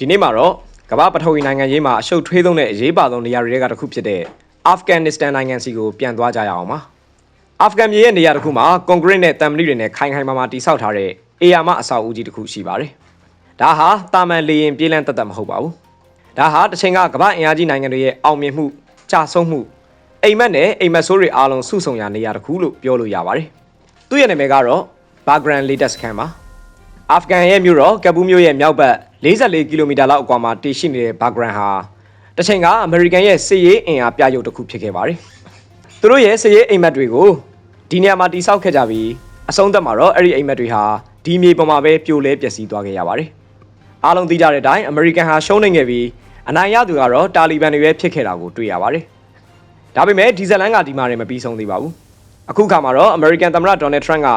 ဒီနေ့မှာတော့ကမ္ဘာပထဝီနိုင်ငံရေးမှာအရှုပ်ထွေးဆုံးတဲ့အရေးပါဆုံးနေရာတွေကတစ်ခုဖြစ်တဲ့အာဖဂန်နစ္စတန်နိုင်ငံစီကိုပြန်သွားကြရအောင်ပါအာဖဂန်ပြည်ရဲ့နေရာတစ်ခုမှာကွန်ကရစ်နဲ့တံမဏိတွေနဲ့ခိုင်ခိုင်မာမာတိစောက်ထားတဲ့အေယာမအဆောက်အဦကြီးတစ်ခုရှိပါတယ်ဒါဟာတာမန်လေရင်ပြေးလန်းတက်တက်မဟုတ်ပါဘူးဒါဟာတစ်ချိန်ကကမ္ဘာအင်အားကြီးနိုင်ငံတွေရဲ့အောင်မြင်မှုကြာဆုံးမှုအိမ်မက်နဲ့အိမ်မက်ဆိုးတွေအားလုံးစုဆုံရာနေရာတစ်ခုလို့ပြောလို့ရပါတယ်သူ့ရဲ့နာမည်ကတော့ဘာဂရန်လေတက်စခန်းပါ အာဖဂန်ရဲ့မြို့တော်ကပူးမြို့ရဲ့မြောက်ဘက်44ကီလိုမီတာလောက်အကွာမှာတည်ရှိနေတဲ့ဘာဂရန်ဟာတစ်ချိန်ကအမေရိကန်ရဲ့စစ်ရေးအင်အားပြရုပ်တစ်ခုဖြစ်ခဲ့ပါတယ်။သူတို့ရဲ့စစ်ရေးအိမ်မက်တွေကိုဒီနေရာမှာတိစောက်ခဲ့ကြပြီးအဆုံးသတ်မှာတော့အဲ့ဒီအိမ်မက်တွေဟာဒီမြေပေါ်မှာပဲပြိုလဲပျက်စီးသွားခဲ့ရပါတယ်။အားလုံးသိကြတဲ့အတိုင်းအမေရိကန်ဟာရှုံးနေခဲ့ပြီးအနိုင်ရသူကတော့တာလီဘန်တွေပဲဖြစ်ခဲ့တာကိုတွေ့ရပါတယ်။ဒါပေမဲ့ဒီဇလန်ကဒီမှာတွေမပြီးဆုံးသေးပါဘူး။အခုခါမှာတော့အမေရိကန်သမ္မတဒေါ်နယ်ထရန့်က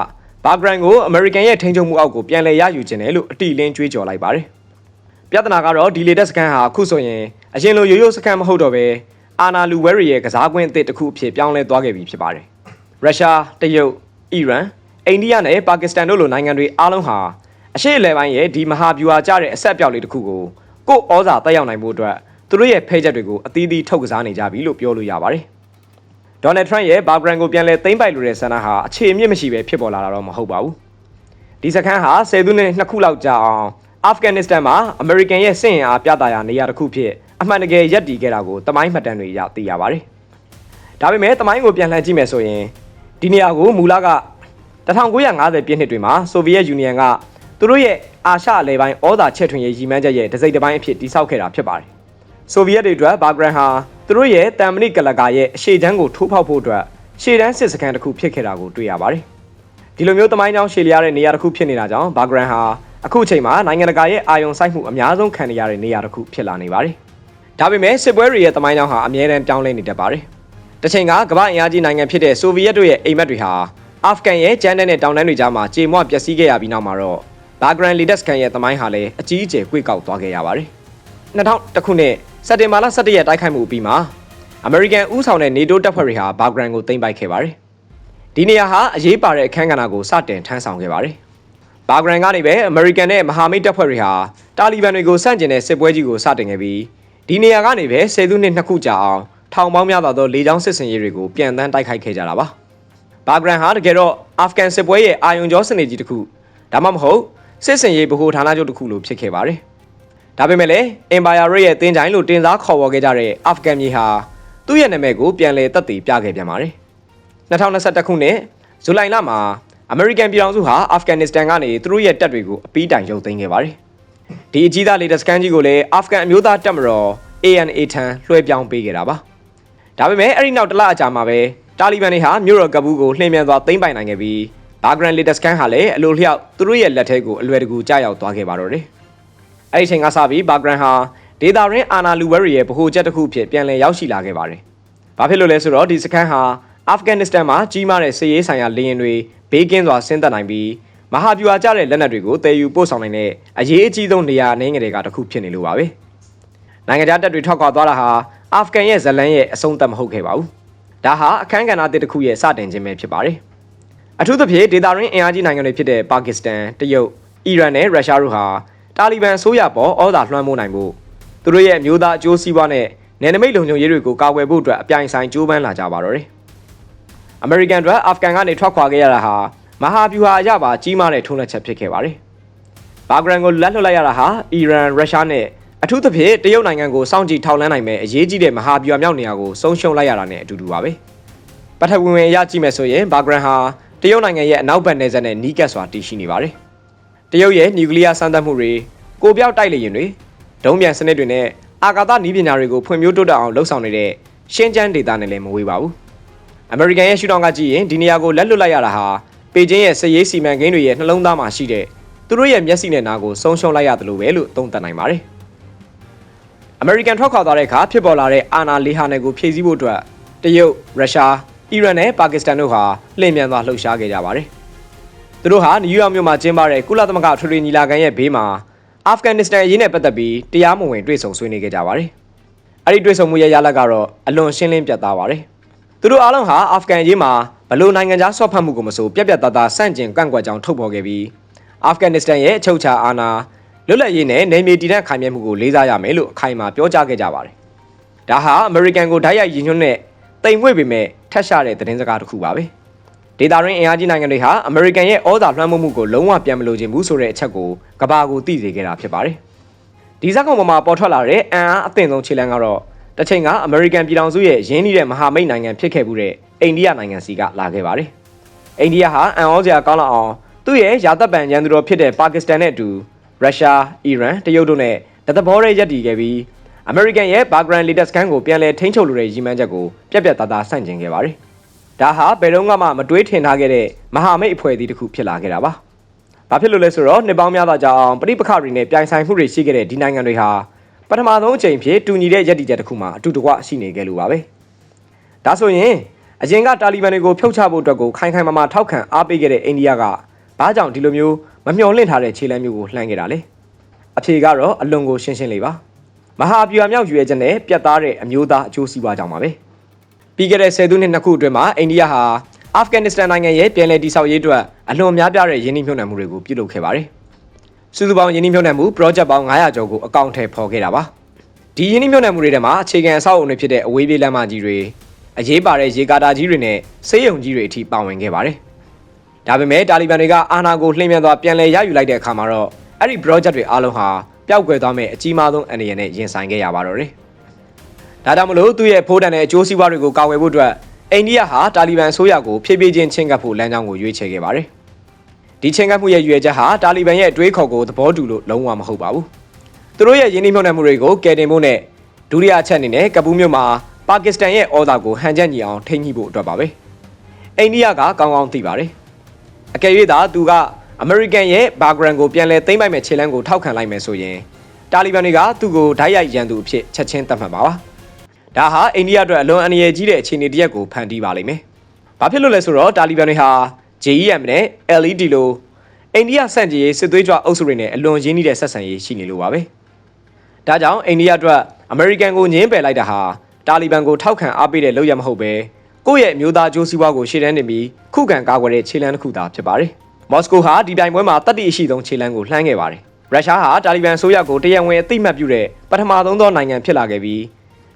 ဘာဂရန်ကိုအမေရိကန်ရဲ့ထိန်းချုပ်မှုအောက်ကိုပြန်လည်ရယူခြင်းတယ်လို့အတိအလင်းကြွေးကြော်လိုက်ပါတယ်။ပြဿနာကတော့ဒီလေတက်စကန်ဟာအခုဆိုရင်အရင်လိုရိုးရိုးစကန်မဟုတ်တော့ပဲအာနာလူဝဲရီရဲ့ကစားကွင်းအသစ်တစ်ခုအဖြစ်ပြောင်းလဲသွားခဲ့ပြီဖြစ်ပါတယ်။ရုရှား၊တရုတ်၊အီရန်၊အိန္ဒိယနဲ့ပါကစ္စတန်တို့လိုနိုင်ငံတွေအားလုံးဟာအရှေ့အလယ်ပိုင်းရဲ့ဒီမဟာဗျူဟာကျတဲ့အဆက်အပြောက်လေးတစ်ခုကိုကို့ဩဇာတက်ရောက်နိုင်ဖို့အတွက်သူတို့ရဲ့ဖဲချက်တွေကိုအသီးသီးထုတ်ကစားနေကြပြီလို့ပြောလို့ရပါတယ်။ ဒေါ်နယ်ထရန့်ရဲ့ဘာဂရန်ကိုပြန်လဲသိမ်းပိုက်လိုတဲ့ဆန္ဒဟာအခြေအမြစ်မရှိပဲဖြစ်ပေါ်လာတာတော့မဟုတ်ပါဘူး။ဒီစခန်းဟာဆယ်စုနှစ်နှစ်ခုလောက်ကြာအောင်အာဖဂန်နစ္စတန်မှာအမေရိကန်ရဲ့စစ်ရင်အားပြသရာနေရာတစ်ခုဖြစ်အမှန်တကယ်ရပ်တည်ခဲ့တာကိုတမိုင်းမှတ်တမ်းတွေအရသိရပါတယ်။ဒါပေမဲ့တမိုင်းကိုပြန်လှန်ကြည့်မယ်ဆိုရင်ဒီနေရာကိုမူလက1950ပြည့်နှစ်တွေမှာဆိုဗီယက်ယူနီယံကသူတို့ရဲ့အာရှအလဲပိုင်းဩဇာချဲ့ထွင်ရေးရည်မှန်းချက်ရဲ့တစိမ့်တစ်ပိုင်းအဖြစ်တည်ဆောက်ခဲ့တာဖြစ်ပါတယ်။ဆိုဗီယက်တွေအတွက်ဘာဂရန်ဟာ သူတို့ရဲ့တမ်မဏိကလကာရဲ့အရှေ့ချမ်းကိုထိုးဖောက်ဖို့အတွက်ရှေ့တန်းစစ်စခန်းတစ်ခုဖြစ်ခဲ့တာကိုတွေ့ရပါတယ်။ဒီလိုမျိုးတမိုင်းကြောင်းရှေ့လျားတဲ့နေရာတစ်ခုဖြစ်နေတာကြောင့်ဘာဂရန်ဟာအခုချိန်မှာနိုင်ငံတကာရဲ့အာရုံစိုက်မှုအများဆုံးခံနေရတဲ့နေရာတစ်ခုဖြစ်လာနေပါတယ်။ဒါပေမဲ့စစ်ပွဲတွေရဲ့တမိုင်းကြောင်းဟာအမြဲတမ်းပြောင်းလဲနေတတ်ပါတယ်။တစ်ချိန်ကကမ္ဘာအင်အားကြီးနိုင်ငံဖြစ်တဲ့ဆိုဗီယက်တို့ရဲ့အိမ်မက်တွေဟာအာဖဂန်ရဲ့ကျန်းတဲ့နဲ့တောင်တန်းတွေကြားမှာကြေမွပျက်စီးခဲ့ရပြီးနောက်မှာတော့ဘာဂရန်လီတက်စကန်ရဲ့တမိုင်းဟာလည်းအကြီးအကျယ်ကွေ့ကောက်သွားခဲ့ရပါတယ်။ 2000ခုနှစ်စက်တင်ဘာလ17ရက်တိုက်ခိုက်မှုအပြီးမှာအမေရိကန်ဦးဆောင်တဲ့ NATO တပ်ဖွဲ့တွေဟာဘာဂရန်ကိုသိမ်းပိုက်ခဲ့ပါတယ်။ဒီနေရာဟာအရေးပါတဲ့အခန်းကဏ္ဍကိုစတင်ထမ်းဆောင်ခဲ့ပါတယ်။ဘာဂရန်ကနေပဲအမေရိကန်နဲ့မဟာမိတ်တပ်ဖွဲ့တွေဟာတာလီဘန်တွေကိုစန့်ကျင်တဲ့စစ်ပွဲကြီးကိုစတင်ခဲ့ပြီးဒီနေရာကနေပဲဆယ်စုနှစ်နှစ်ခုကြာအောင်ထောင်ပေါင်းများစွာသောလေကြောင်းစစ်စင်ရေးတွေကိုပြန်တန်းတိုက်ခိုက်ခဲ့ကြတာပါ။ဘာဂရန်ဟာတကယ်တော့အာဖဂန်စစ်ပွဲရဲ့အာယုံကြောစနစ်ကြီးတစ်ခုဒါမှမဟုတ်စစ်စင်ရေးဗဟိုဌာနချုပ်တစ်ခုလိုဖြစ်ခဲ့ပါတယ်။ ဒါပေမဲ့လည်း Empire Rate ရဲ့တင်းကြိုင်လို့တင်စားခေါ်ဝေါ်ခဲ့ကြတဲ့အာဖဂန်မြေဟာသူ့ရဲ့နာမည်ကိုပြန်လည်သက်သေပြခဲ့ပြန်ပါတယ်။2021ခုနှစ်ဇူလိုင်လမှာအမေရိကန်ပြည်ထောင်စုဟာအာဖဂန်နစ္စတန်ကနေသူတို့ရဲ့တပ်တွေကိုအပီးတိုင်ရုပ်သိမ်းခဲ့ပါတယ်။ဒီအကြီးသားလေတပ်စကန်ကြီးကိုလည်းအာဖဂန်အမျိုးသားတပ်မတော် ANA ထံလွှဲပြောင်းပေးခဲ့တာပါ။ဒါပေမဲ့အဲ့ဒီနောက်တစ်လအကြာမှာပဲတာလီဘန်တွေဟာမြို့တော်ကဘူးကိုလှည့်မြန်စွာသိမ်းပိုင်နိုင်ခဲ့ပြီးဘာဂရန်လေတပ်စကန်ဟာလည်းအလိုလျောက်သူတို့ရဲ့လက်ထဲကိုအလွယ်တကူကြားရောက်သွားခဲ့ပါတော့တယ်။ အဲ့ဒီချိန်ကစပြီးဘာဂရန်ဟာဒေတာရင်းအာနာလူဝဲရီရဲ့ဗဟိုချက်တစ်ခုဖြစ်ပြန်လည်ရောက်ရှိလာခဲ့ပါတယ်။ဘာဖြစ်လို့လဲဆိုတော့ဒီစခန်းဟာအာဖဂန်နစ္စတန်မှာကြီးမားတဲ့စစ်ရေးဆိုင်ရာလေယာဉ်တွေဘေးကင်းစွာဆင်းသက်နိုင်ပြီးမဟာဗျူဟာကျတဲ့လက်နက်တွေကိုတည်ယူပို့ဆောင်နိုင်တဲ့အရေးအကြီးဆုံးနေရာအနေငယ်တွေကတစ်ခုဖြစ်နေလို့ပါပဲ။နိုင်ငံခြားတပ်တွေထွက်ခွာသွားတာဟာအာဖဂန်ရဲ့ဇလန်ရဲ့အဆုံးသတ်မဟုတ်ခဲ့ပါဘူး။ဒါဟာအခမ်းကဏ္ဍတစ်တစ်ခုရဲ့စတင်ခြင်းပဲဖြစ်ပါတယ်။အထူးသဖြင့်ဒေတာရင်းအင်အားကြီးနိုင်ငံတွေဖြစ်တဲ့ပါကစ္စတန်တရုတ်အီရန်နဲ့ရုရှားတို့ဟာ တာလီဘန်အစိုးရပေါ်ဩဇာလွှမ်းမိုးနိုင်ဖို့သူတို့ရဲ့အမျိုးသားအကျိုးစီးပွားနဲ့နယ်နိမိတ်လုံခြုံရေးတွေကိုကာကွယ်ဖို့အတွက်အပြိုင်ဆိုင်ကြိုးပမ်းလာကြပါတော့တယ်။အမေရိကန်တို့အာဖဂန်ကနေထွက်ခွာခဲ့ရတာဟာမဟာဗျူဟာအရပါကြီးမားတဲ့ထုံးလက်ချက်ဖြစ်ခဲ့ပါတယ်။ဘာဂရန်ကိုလက်လွတ်လိုက်ရတာဟာအီရန်ရုရှားနဲ့အထူးသဖြင့်တရုတ်နိုင်ငံကိုစောင့်ကြည့်ထောက်လှမ်းနိုင်မဲ့အရေးကြီးတဲ့မဟာဗျူဟာမြောက်နေရာကိုဆုံးရှုံးလိုက်ရတာနဲ့အတူတူပါပဲ။ပထဝီဝင်အရကြည့်မယ်ဆိုရင်ဘာဂရန်ဟာတရုတ်နိုင်ငံရဲ့အနောက်ဘက်နယ်စပ်နဲ့နီးကပ်စွာတည်ရှိနေပါတယ်။ တရုတ်ရဲ့နျူကလ িয়ার စမ်းသပ်မှုတွေကိုပြောက်တိုက်လေယာဉ်တွေဒုံးပြန်စနစ်တွေနဲ့အာကာသနည်းပညာတွေကိုဖွံ့ဖြိုးတိုးတက်အောင်လှုပ်ဆောင်နေတဲ့ရှင်းကျန်းဒေတာနဲ့လည်းမဝေးပါဘူး။အမေရိကန်ရဲ့ရှုထောင့်ကကြည့်ရင်ဒီနေရာကိုလက်လွတ်လိုက်ရတာဟာပေကျင်းရဲ့စစ်ရေးစီမံကိန်းတွေရဲ့နှလုံးသားမှာရှိတဲ့သူတို့ရဲ့မျက်စိနဲ့နားကိုဆုံးရှုံးလိုက်ရတယ်လို့ပဲလို့သုံးသပ်နိုင်ပါတယ်။အမေရိကန်ထွက်ခွာသွားတဲ့အခါဖြစ်ပေါ်လာတဲ့အာဏာလေးဟာနယ်ကိုဖြည့်ဆည်းဖို့အတွက်တရုတ်ရုရှားအီရန်နဲ့ပါကစ္စတန်တို့ဟာလှည့်မြန်စွာလှုပ်ရှားခဲ့ကြပါတယ်။ သူတို့ဟာနယူးယောက်မြို့မှာကျင်းပတဲ့ကုလသမဂ္ဂထွေထွေညီလာခံရဲ့ဘေးမှာအာဖဂန်နစ္စတန်အရေးနဲ့ပတ်သက်ပြီးတရားမဝင်တွေ့ဆုံဆွေးနွေးခဲ့ကြပါတယ်။အဲ့ဒီတွေ့ဆုံမှုရဲ့ရလဒ်ကတော့အလွန်ရှင်းလင်းပြတ်သားပါတယ်။သူတို့အားလုံးဟာအာဖဂန်အရေးမှာဘလို့နိုင်ငံခြားဆော့ဖတ်မှုကိုမဆိုပြက်ပြက်သားသားစန့်ကျင်ကန့်ကွက်ကြောင်းထုတ်ဖော်ခဲ့ပြီးအာဖဂန်နစ္စတန်ရဲ့အချုပ်အခြာအာဏာလွတ်လပ်ရေးနဲ့နယ်မြေတည်တဲ့ခိုင်မြဲမှုကိုလေးစားရမယ်လို့အခိုင်အမာပြောကြားခဲ့ကြပါတယ်။ဒါဟာအမေရိကန်ကိုဓာတ်ရိုက်ရည်ညွှန်းတဲ့တိမ်မွေ့ပေမဲ့ထက်ရှာတဲ့သတင်းစကားတစ်ခုပါပဲ။ ဒေတာရင်းအင်အားကြီးနိုင်ငံတွေဟာအမေရိကန်ရဲ့ဩဇာလွှမ်းမိုးမှုကိုလုံးဝပြန်မလို့ခြင်းဘူးဆိုတဲ့အချက်ကိုကမ္ဘာကိုသိစေခဲ့တာဖြစ်ပါတယ်။ဒီဇက်ကောင်ပေါ်မှာပေါ်ထွက်လာတဲ့အန်အားအသင့်ဆုံးခြေလှမ်းကတော့တစ်ချိန်ကအမေရိကန်ပြည်ထောင်စုရဲ့ရင်းနှီးတဲ့မဟာမိတ်နိုင်ငံဖြစ်ခဲ့မှုတဲ့အိန္ဒိယနိုင်ငံစီကလာခဲ့ပါတယ်။အိန္ဒိယဟာအန်ဩစရာကောင်းလောက်အောင်သူ့ရဲ့ယာသက်ပံရန်သူတော်ဖြစ်တဲ့ပါကစ္စတန်နဲ့အတူရုရှား၊အီရန်၊တရုတ်တို့နဲ့တသဘောရဲရပ်တည်ခဲ့ပြီးအမေရိကန်ရဲ့ဘာဂရန်လီတက်စကန်ကိုပြန်လည်ထိန်းချုပ်လိုတဲ့ရည်မှန်းချက်ကိုပြက်ပြက်သားသားဆန့်ကျင်ခဲ့ပါတယ်။ ဒါဟာဘယ်တော့မှမတွေးထင်ထားခဲ့တဲ့မဟာမိတ်အဖွဲ့အစည်းတစ်ခုဖြစ်လာခဲ့တာပါ။ဘာဖြစ်လို့လဲဆိုတော့နှစ်ပေါင်းများစွာကြာအောင်ပြိပခတွေနဲ့ပြိုင်ဆိုင်မှုတွေရှိခဲ့တဲ့ဒီနိုင်ငံတွေဟာပထမဆုံးအချိန်ဖြစ်တူညီတဲ့ရည်တည်ချက်တစ်ခုမှအတူတကွရှိနေခဲ့လို့ပါပဲ။ဒါဆိုရင်အရင်ကတာလီဘန်တွေကိုဖျောက်ချဖို့အတွက်ကိုခိုင်ခိုင်မာမာထောက်ခံအားပေးခဲ့တဲ့အိန္ဒိယကဘာကြောင့်ဒီလိုမျိုးမမျှော်လင့်ထားတဲ့ခြေလှမ်းမျိုးကိုလှမ်းခဲ့တာလဲအဖြေကတော့အလွန်ကိုရှင်းရှင်းလေးပါမဟာဗျူဟာမြောက်ရွေချက်နဲ့ပြတ်သားတဲ့အမျိုးသားအကျိုးစီးပွားကြောင့်ပါပဲ ပြီးခဲ့တဲ့10စုနှစ်နှစ်ခုအတွင်းမှာအိန္ဒိယဟာအာဖဂန်နစ္စတန်နိုင်ငံရဲ့ပြည်내တိဆောက်ရေးအတွက်အလွန်များပြားတဲ့ယင်းနှိမ့်မြှုပ်နှံမှုတွေကိုပြုလုပ်ခဲ့ပါတယ်စုစုပေါင်းယင်းနှိမ့်မြှုပ်နှံမှု project ပေါင်း900ကျော်ကိုအကောင့်ထဲပေါ်ခဲ့တာပါဒီယင်းနှိမ့်မြှုပ်နှံမှုတွေထဲမှာအခြေခံအဆောက်အအုံတွေဖြစ်တဲ့အဝေးပြေးလမ်းမကြီးတွေအရေးပါတဲ့ရေကာတာကြီးတွေနဲ့ဆေးရုံကြီးတွေအထိပါဝင်ခဲ့ပါတယ်ဒါပေမဲ့တာလီဘန်တွေကအာဏာကိုလှည့်မြန်စွာပြန်လည်ရယူလိုက်တဲ့အခါမှာတော့အဲ့ဒီ project တွေအားလုံးဟာပျောက်ကွယ်သွားမဲ့အကြီးမားဆုံးအနေနဲ့ရင်ဆိုင်ခဲ့ရပါတော့တယ်။ ဒါကြောင့်မလို့သူ့ရဲ့ဖိုးတန်တဲ့အကျိုးစီးပွားတွေကိုကာကွယ်ဖို့အတွက်အိန္ဒိယဟာတာလီဘန်အစိုးရကိုဖြည်းဖြည်းချင်းချင်းကပ်ဖို့လမ်းကြောင်းကိုရွေးချယ်ခဲ့ပါတယ်။ဒီချင်းကပ်မှုရဲ့ရွေချက်ဟာတာလီဘန်ရဲ့အတွေးခေါ်ကိုသဘောတူလို့လုံးဝမဟုတ်ပါဘူး။သူတို့ရဲ့ယင်းနှိမ့်မြှုပ်နှံမှုတွေကိုကယ်တင်ဖို့နဲ့ဒုတိယအချက်အနေနဲ့ကပူးမြို့မှာပါကစ္စတန်ရဲ့ဩဇာကိုဟန်ချက်ညီအောင်ထိန်းညှိဖို့အတွက်ပါပဲ။အိန္ဒိယကကောင်းကောင်းသိပါတယ်။အကယ်၍သာသူကအမေရိကန်ရဲ့ဘာဂရန်ကိုပြန်လည်သိမ်းပိုက်မဲ့ခြေလှမ်းကိုထောက်ခံလိုက်မယ်ဆိုရင်တာလီဘန်တွေကသူ့ကိုဓာတ်ရိုက်ရန်သူအဖြစ်ချက်ချင်းသတ်မှတ်ပါပါ။ ဒါဟာအိန္ဒိယအတွက်အလွန်အန္တရာယ်ကြီးတဲ့အခြေအနေတစ်ရပ်ကိုဖန်တီးပါလိမ့်မယ်။ဘာဖြစ်လို့လဲဆိုတော့တာလီဘန်တွေဟာ JEM နဲ့ LED လိုအိန္ဒိယစန့်ကျင်ရေးစစ်သွေးကြွအုပ်စုတွေနဲ့အလွန်ရင်းနှီးတဲ့ဆက်ဆံရေးရှိနေလို့ပါပဲ။ဒါကြောင့်အိန္ဒိယအတွက်အမေရိကန်ကိုညှင်းပယ်လိုက်တာဟာတာလီဘန်ကိုထောက်ခံအားပေးတဲ့လုပ်ရမဟုတ်ပဲကိုယ့်ရဲ့မျိုးသားကြိုးစည်းပွားကိုရှေ့တန်းတင်ပြီးခုခံကာကွယ်တဲ့ခြေလှမ်းတစ်ခုသာဖြစ်ပါတယ်။မော်စကိုဟာဒီတိုင်ပွဲမှာတတိအရှိဆုံးခြေလှမ်းကိုလှမ်းခဲ့ပါတယ်ရုရှားဟာတာလီဘန်ဆိုရကိုတရားဝင်အသိမှတ်ပြုတဲ့ပထမဆုံးသောနိုင်ငံဖြစ်လာခဲ့ပြီး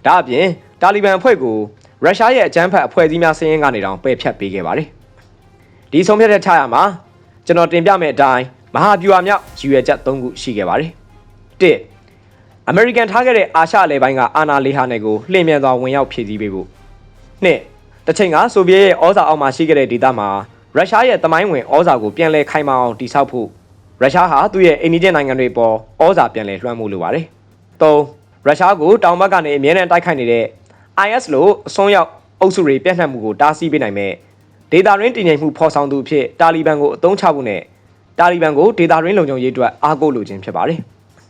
ဒါအပြင်တာလီဘန်အဖွဲ့ကိုရုရှားရဲ့အကြမ်းဖက်အဖွဲ့အစည်းများစည်းရင်းကနေတောင်ပယ်ဖျက်ပေးခဲ့ပါတယ်။ဒီဆုံးဖြတ်တဲ့ချရမှာကျွန်တော်တင်ပြမယ့်အတိုင်းမဟာဗျူဟာမြောက်ရည်ရွယ်ချက်၃ခုရှိခဲ့ပါတယ်။၁အမေရိကန်ထားခဲ့တဲ့အာရှအလယ်ပိုင်းကအာနာလေးဟာနယ်ကိုလှည့်မြန်စွာဝင်ရောက်ဖြည့်ဆည်းပေးဖို့။နှစ်တချိန်ကဆိုဗီယက်ရဲ့ဩဇာအောက်မှာရှိခဲ့တဲ့ဒေသမှာရုရှားရဲ့တမိုင်းဝင်ဩဇာကိုပြန်လည်ခိုင်မာအောင်တည်ဆောက်ဖို့ရုရှားဟာသူ့ရဲ့အိန္ဒိယနိုင်ငံတွေပေါ်ဩဇာပြန်လည်လွှမ်းမိုးလိုပါတယ်။၃ ရုရှားကိုတောင်ဘက်ကနေအမြဲတမ်းတိုက်ခိုက်နေတဲ့ IS လို့အစွန်းရောက်အုပ်စုတွေပြန့်နှံ့မှုကိုတားဆီးပေးနိုင်မဲ့ဒေတာရင်းတည်ငြိမ်မှုဖော်ဆောင်သူအဖြစ်တာလီဘန်ကိုအသုံးချဖို့နဲ့တာလီဘန်ကိုဒေတာရင်းလုံခြုံရေးအတွက်အားကိုးလိုခြင်းဖြစ်ပါတယ်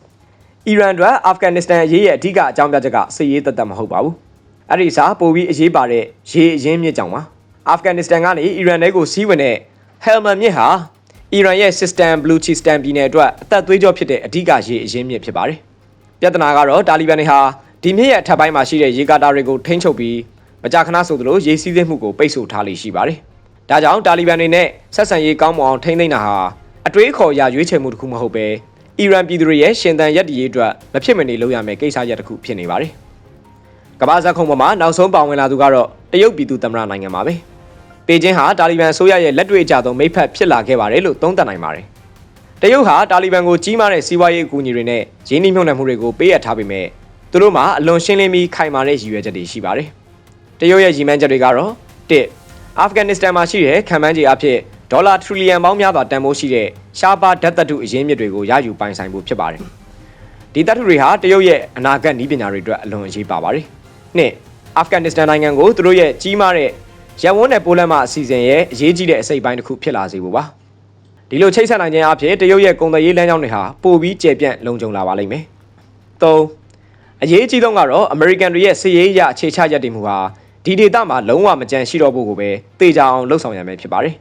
။အီရန်အတွက်အာဖဂန်နစ္စတန်အရေးရဲ့အဓိကအကြောင်းပြချက်ကစစ်ရေးသက်သက်မဟုတ်ပါဘူး။အဲ့ဒီစားပိုပြီးအရေးပါတဲ့ရေအရင်းမြစ်ကြောင့်ပါ။အာဖဂန်နစ္စတန်ကနေအီရန်ထဲကိုစီးဝင်တဲ့ဟယ်မန်မြစ်ဟာအီရန်ရဲ့ system Baluchistan ပြည်နယ်အတွက်အသက်သွေးကြောဖြစ်တဲ့အဓိကရေအရင်းမြစ်ဖြစ်ပါတယ်။ ပြဿနာကတော့တာလီဘန်တွေဟာဒီမြစ်ရဲ့အထက်ပိုင်းမှာရှိတဲ့ရေကာတာတွေကိုထိန်းချုပ်ပြီးမကြာခဏဆိုသလိုရေစီးဆင်းမှုကိုပိတ်ဆို့ထားလိရှိပါတယ်။ဒါကြောင့်တာလီဘန်တွေနဲ့ဆက်ဆံရေးကောင်းမွန်အောင်ထိန်းသိမ်းတာဟာအတွေးခေါ်ရရွေးချယ်မှုတစ်ခုမဟုတ်ပဲအီရန်ပြည်သူတွေရဲ့ရှင်သန်ရပ်တည်ရေးအတွက်မဖြစ်မနေလုပ်ရမယ့်ကိစ္စရပ်တစ်ခုဖြစ်နေပါတယ်။ကမ္ဘာဇက်ခုံပေါ်မှာနောက်ဆုံးပါဝင်လာသူကတော့တရုတ်ပြည်သူသမ္မတနိုင်ငံပါပဲ။ပေကျင်းဟာတာလီဘန်အစိုးရရဲ့လက်တွေ့အကြဆုံးမိဖက်ဖြစ်လာခဲ့ပါတယ်လို့သုံးသပ်နိုင်ပါတယ်။ တရုတ်ဟာတာလီဘန်ကိုကြီးမားတဲ့စီးပွားရေးအကူအညီတွေနဲ့ရင်းနှီးမြှုပ်နှံမှုတွေကိုပေးအပ်ထားပေမဲ့သူတို့မှာအလွန်ရှင်းလင်းပြီးခိုင်မာတဲ့ရည်ရွယ်ချက်တွေရှိပါတယ်။တရုတ်ရဲ့ရည်မှန်းချက်တွေကတော့၁အာဖဂန်နစ္စတန်မှာရှိတဲ့ခံမှန်းခြေအဖြစ်ဒေါ်လာထရီလီယံပေါင်းများစွာတန်ဖိုးရှိတဲ့ရှားပါဓာတ်သတ္တုအရင်းမြစ်တွေကိုရယူပိုင်ဆိုင်ဖို့ဖြစ်ပါတယ်။ဒီသတ္တုတွေဟာတရုတ်ရဲ့အနာဂတ်နည်းပညာတွေအတွက်အလွန်အရေးပါပါတယ်။နှစ်အာဖဂန်နစ္စတန်နိုင်ငံကိုသူတို့ရဲ့ကြီးမားတဲ့ရန်ဝန်းနဲ့ပိုးလမ်းမအစီအစဉ်ရဲ့အရေးကြီးတဲ့အစိတ်ပိုင်းတစ်ခုဖြစ်လာစေဖို့ပါ ဒီလိုချိတ်ဆက်နိုင်ခြင်းအပြင်တရုတ်ရဲ့ကုန်သွယ်ရေးလမ်းကြောင်းတွေဟာပိုပြီးကျယ်ပြန့်လုံခြုံလာပါလိမ့်မယ်၃အရေးကြီးဆုံးကတော့အမေရိကန်တွေရဲ့စစ်ရေးအရအခြေချရပ်တည်မှုဟာဒီဒေသမှာလုံးဝမကြံရှိတော့ဖို့ကိုပဲတေချာအောင်လှုပ်ဆောင်ရမယ်ဖြစ်ပါတယ်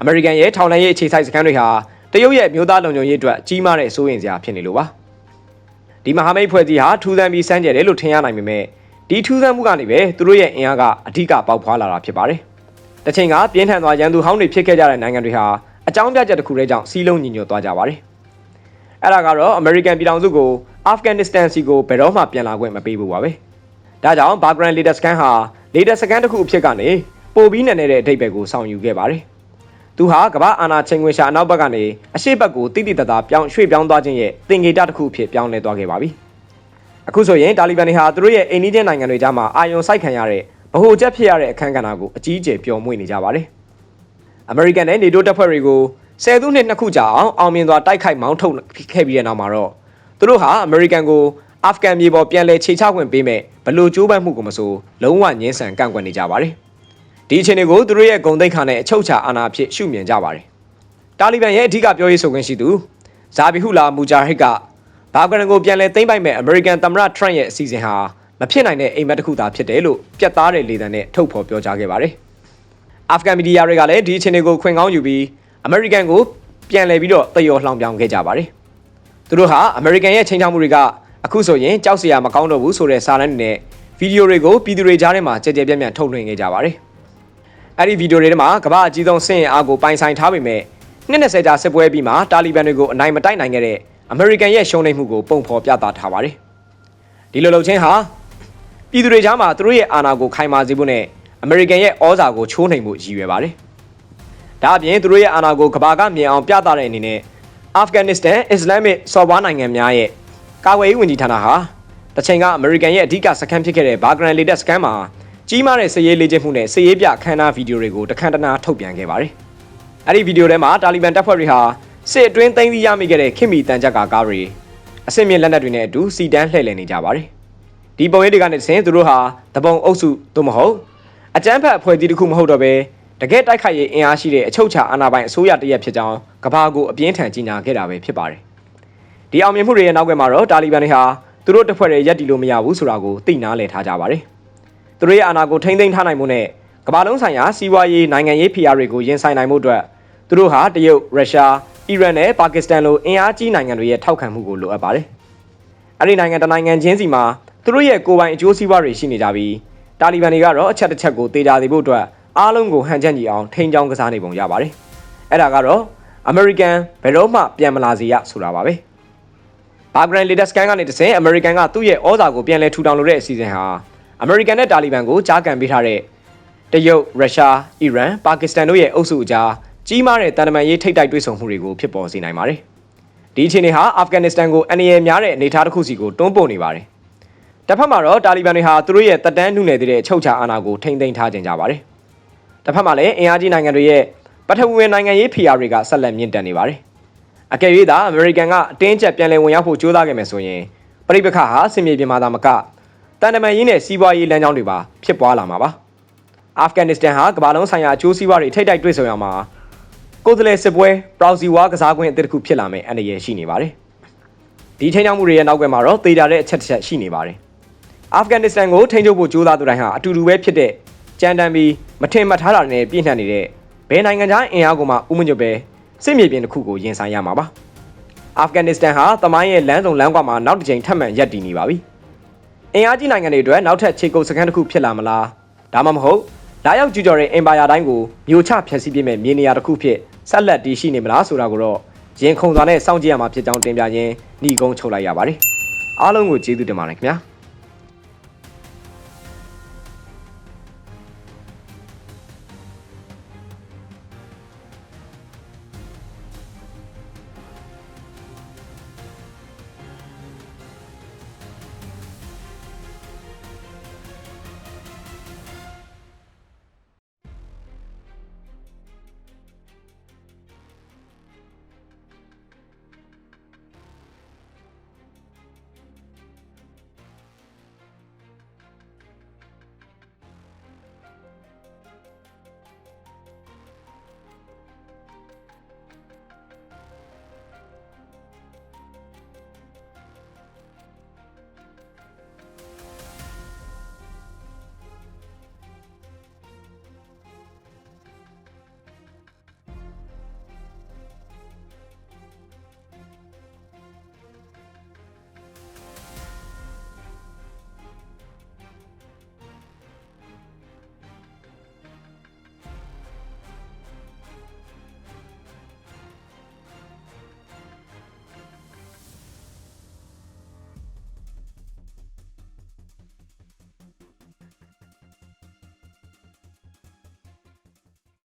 အမေရိကန်ရဲ့ထောင်လှမ်းရေးအခြေစိုက်စခန်းတွေဟာတရုတ်ရဲ့မျိုးသားလုံခြုံရေးအတွက်ကြီးမားတဲ့စိုးရိမ်စရာဖြစ်နေလို့ပါဒီမဟာမိတ်ဖွဲ့စည်းဟာထူးဆန်းပြီးစမ်းကြယ်တယ်လို့ထင်ရနိုင်ပေမဲ့ဒီထူးဆန်းမှုကနေပဲသူတို့ရဲ့အင်အားကအဓိကပေါက်ဖွာလာတာဖြစ်ပါတယ်။တချိန်ကပြင်းထန်စွာရန်သူဟောင်းတွေဖြစ်ခဲ့ကြတဲ့နိုင်ငံတွေဟာ အကြောင်းပြချက်တစ်ခုတည်းကြောင့်စီးလုံးညီညွတ်သွားကြပါတယ်။အဲ့ဒါကတော့ American ပြည်ထောင်စုကို Afghanistan စီကိုဘယ်တော့မှပြန်လာခွင့်မပေးဘူးပါပဲဒါကြောင့် Bagram Leader Scan ဟာ Leader Scan တစ်ခုအဖြစ်ကနေပိုပြီးနယ်နေတဲ့အထိပ္ပယ်ကိုဆောင်ယူခဲ့ပါတယ်သူဟာကမ္ဘာအာဏာချိန်ခွင်ရှာအနောက်ဘက်ကနေအရှေ့ဘက်ကိုတိတိတသားပြောင်းရွှေ့ပြောင်းသွားခြင်းရဲ့သင်္ကေတတစ်ခုအဖြစ်ပြောင်းလဲသွားခဲ့ပါပြီအခုဆိုရင်တာလီဘန်တွေဟာသူတို့ရဲ့အိမ်နီးချင်းနိုင်ငံတွေကြားမှာအာရုံစိုက်ခံရတဲ့ဗဟိုချက်ဖြစ်ရတဲ့အခန်းကဏ္ဍကိုအကြီးအကျယ်ပျော်မွေ့နေကြပါတယ်။ American နဲ့ NATO တပ်ဖွဲ့တွေကိုဆယ်စုနှစ်နှစ်ခုကြာအောင်အောင်မြင်စွာတိုက်ခိုက်မောင်းထုတ်ခဲ့ပြီးတဲ့နောက်မှာတော့သူတို့ဟာ American ကိုအာဖဂန်မြေပေါ်ပြန်လည်ခြေချခွင့်ပေးမဲ့ဘလို့ကြိုးပမ်းမှုကိုမဆိုလုံးဝငင်းဆန်ကန့်ကွက်နေကြပါတယ်။ဒီအခြေအနေကိုသူတို့ရဲ့ဂုံတိတ်ခါနဲ့အချုပ်ချာအာဏာအဖြစ်ရှုမြင်ကြပါတယ်။တာလီဘန်ရဲ့အဓိကပြောရေးဆိုခွင့်ရှိသူဇာဘီဟူလာမူဂျာဟစ်ကဘာဂရန်ကိုပြန်လည်သိမ်းပိုက်မဲ့ American သမ္မတ Trump ရဲ့အစီအစဉ်ဟာမဖြစ်နိုင်တဲ့အိမ်မက်တစ်ခုသာဖြစ်တယ်လို့ပြတ်သားတဲ့လေသံနဲ့ထုတ်ဖော်ပြောကြားခဲ့ပါတယ်။ အာဖဂန်မီဒီယာတွေကလည်းဒီအခြေအနေကိုခွင့်ကောင်းယူပြီး American ကိုပြန်လည်ပြီးတော့တယော်လှောင်ပြောင်ခဲ့ကြပါတယ်။သူတို့ဟာ American ရဲ့ချိန်ချမှုတွေကအခုဆိုရင်ကြောက်စရာမကောင်းတော့ဘူးဆိုတဲ့စာတမ်းတွေနဲ့ဗီဒီယိုတွေကိုပြည်သူတွေကြားထဲမှာကြည်ကြဲပြန့်ပြန့်ထုတ်လွှင့်ခဲ့ကြပါတယ်။အဲ့ဒီဗီဒီယိုတွေထဲမှာကမ္ဘာအကြီးဆုံးစင်ရင်အားကိုပိုင်ဆိုင်ထားပေမဲ့နှစ်20ကြာစစ်ပွဲပြီးမှတာလီဘန်တွေကိုအနိုင်မတိုက်နိုင်ခဲ့တဲ့ American ရဲ့ရှုံးနိမ့်မှုကိုပုံဖော်ပြသထားပါတယ်။ဒီလိုလုပ်ခြင်းဟာပြည်သူတွေကြားမှာသူတို့ရဲ့အာဏာကိုခိုင်မာစေဖို့နဲ့ American ရဲ့ဩဇာကိုချိုးနှိမ်ဖို့ရည်ရွယ်ပါတယ်။ဒါအပြင်သူတို့ရဲ့အာဏာကိုကမ္ဘာကမြင်အောင်ပြသတဲ့အနေနဲ့ Afghanistan Islamic စော်ဘွားနိုင်ငံများရဲ့ကာကွယ်ရေးဝန်ကြီးဌာနဟာတချိန်က American ရဲ့အဓိကစခန်းဖြစ်ခဲ့တဲ့ Bagram Leader စခန်းမှာကြီးမားတဲ့စည်ရေးလေးကျမှုနဲ့စည်ရေးပြခမ်းနားဗီဒီယိုတွေကိုတခမ်းတနာထုတ်ပြန်ခဲ့ပါတယ်။အဲ့ဒီဗီဒီယိုထဲမှာတာလီဘန်တပ်ဖွဲ့တွေဟာစစ်အတွင်းသိမ်းဆည်းရမိခဲ့တဲ့ခင်မီတန်ကြပ်ကာကားတွေအဆင့်မြင့်လက်နက်တွေနဲ့အတူစီတန်းလှည့်လည်နေကြပါတယ်။ဒီပုံရိပ်တွေကနေဆင်းသူတို့ဟာတပုံအုပ်စုသို့မဟုတ် အကြမ်းဖက်အဖွဲ့အစည်းတစ်ခုမဟုတ်တော့ဘဲတကယ်တိုက်ခိုက်ရေးအင်အားရှိတဲ့အချုပ်ချာအာဏာပိုင်အစိုးရတရက်ဖြစ်ကြောင်းကဘာကိုအပြင်းထန်ကြီးညာခဲ့တာပဲဖြစ်ပါတယ်။ဒီအောင်မြင်မှုတွေရဲ့နောက်ကွယ်မှာတော့တာလီဘန်တွေဟာသူတို့တပ်ဖွဲ့တွေရက်တီလို့မရဘူးဆိုတာကိုသိနာလည်ထားကြပါတယ်။သူတို့ရဲ့အာဏာကိုထိမ့်သိမ်းထားနိုင်မှုနဲ့ကမ္ဘာလုံးဆိုင်ရာစီးပွားရေးနိုင်ငံရေးဖိအားတွေကိုရင်ဆိုင်နိုင်မှုအတွက်သူတို့ဟာတရုတ်ရုရှားအီရန်နဲ့ပါကစ္စတန်လိုအင်အားကြီးနိုင်ငံတွေရဲ့ထောက်ခံမှုကိုလိုအပ်ပါတယ်။အဲဒီနိုင်ငံတနိုင်ငံချင်းစီမှာသူတို့ရဲ့ကိုယ်ပိုင်အကျိုးစီးပွားတွေရှိနေကြပြီး တာလီဘန်တွေကတော့အချက်တစ်ချက်ကိုတေချာစေဖို့အတွက်အားလုံးကိုဟန်ချက်ညီအောင်ထိန်းချောင်းကစားနေပုံရပါတယ်။အဲ့ဒါကတော့ American ဘယ်တော့မှပြန်မလာစေရဆိုတာပါပဲ။ Bagram Leader Scan ကနေတဆင့် American ကသူ့ရဲ့ဩဇာကိုပြန်လဲထူထောင်လိုတဲ့အစီအစဉ်ဟာ American နဲ့တာလီဘန်ကိုကြားကန်ပေးထားတဲ့တရုတ်ရုရှားအီရန်ပါကစ္စတန်တို့ရဲ့အုပ်စုအကြားကြီးမားတဲ့တန်တမာရေးထိတ်တိုက်တွေ့ဆုံမှုတွေကိုဖြစ်ပေါ်စေနိုင်ပါတယ်။ဒီအခြေအနေဟာအာဖဂန်နစ္စတန်ကိုအန္တရာယ်များတဲ့အနေအထားတစ်ခုစီကိုတွန်းပို့နေပါတယ်။ တစ်ဖက်မှာတော့တာလီဘန်တွေဟာသူတို့ရဲ့တပ်တန်းနှုနယ်တဲ့အချုပ်ချာအာဏာကိုထိန်းသိမ်းထားကြကြပါတယ်။တစ်ဖက်မှာလည်းအင်အားကြီးနိုင်ငံတွေရဲ့ပထဝီဝင်နိုင်ငံရေးဖိအားတွေကဆက်လက်မြင့်တက်နေပါတယ်။အကယ်၍သာအမေရိကန်ကအတင်းကျပ်ပြန်လည်ဝင်ရောက်ဖို့ကြိုးစားခဲ့မယ်ဆိုရင်ပြိပခါဟာစင်မြေပြင်မှာသာမကတန်တမာရေးနဲ့စီးပွားရေးလမ်းကြောင်းတွေပါဖြစ်ပွားလာမှာပါ။အာဖဂန်နစ္စတန်ဟာကမ္ဘာလုံးဆိုင်ရာအကျိုးစီးပွားတွေထိတ်တိုက်တွေ့ဆုံရမှာကိုယ်စားလှယ်စစ်ပွဲပရောက်စီဝါကစားကွင်းအသစ်တစ်ခုဖြစ်လာမယ်အနေရရှိနေပါတယ်။ဒီထိန်းချောင်းမှုတွေရဲ့နောက်ကွယ်မှာတော့သေချာတဲ့အချက်တစ်ချက်ရှိနေပါတယ်။ အာဖဂန်နစ္စတန်ကိုထိန်းချုပ်ဖို့ကြိုးစားသူတိုင်းဟာအတူတူပဲဖြစ်တဲ့ကြမ်းတမ်းပြီးမထင်မှတ်ထားတာနဲ့ပြည့်နှက်နေတဲ့ဘယ်နိုင်ငံခြားအင်အားကိုမှဥမညွတ်ပဲစစ်မြေပြင်တစ်ခုကိုရင်ဆိုင်ရမှာပါ။အာဖဂန်နစ္စတန်ဟာတမိုင်းရဲ့လမ်းစုံလမ်းကွာမှာနောက်တစ်ချိန်ထပ်မံရပ်တည်နေပါပြီ။အင်အားကြီးနိုင်ငံတွေအတွက်နောက်ထပ်ခြေကုပ်စခန်းတစ်ခုဖြစ်လာမလား။ဒါမှမဟုတ်လာရောက်ကြည့်ကြတဲ့အင်ပါယာတိုင်းကိုမျိုးချဖျက်ဆီးပြမဲ့မြေနေရာတစ်ခုဖြစ်ဆက်လက်တည်ရှိနေမလားဆိုတာကိုတော့ရင်ခုန်စွာနဲ့စောင့်ကြည့်ရမှာဖြစ်ကြောင်းတင်ပြရင်းညီကုန်းချုပ်လိုက်ရပါတယ်အားလုံးကိုကျေးဇူးတင်ပါတယ်ခင်ဗျာ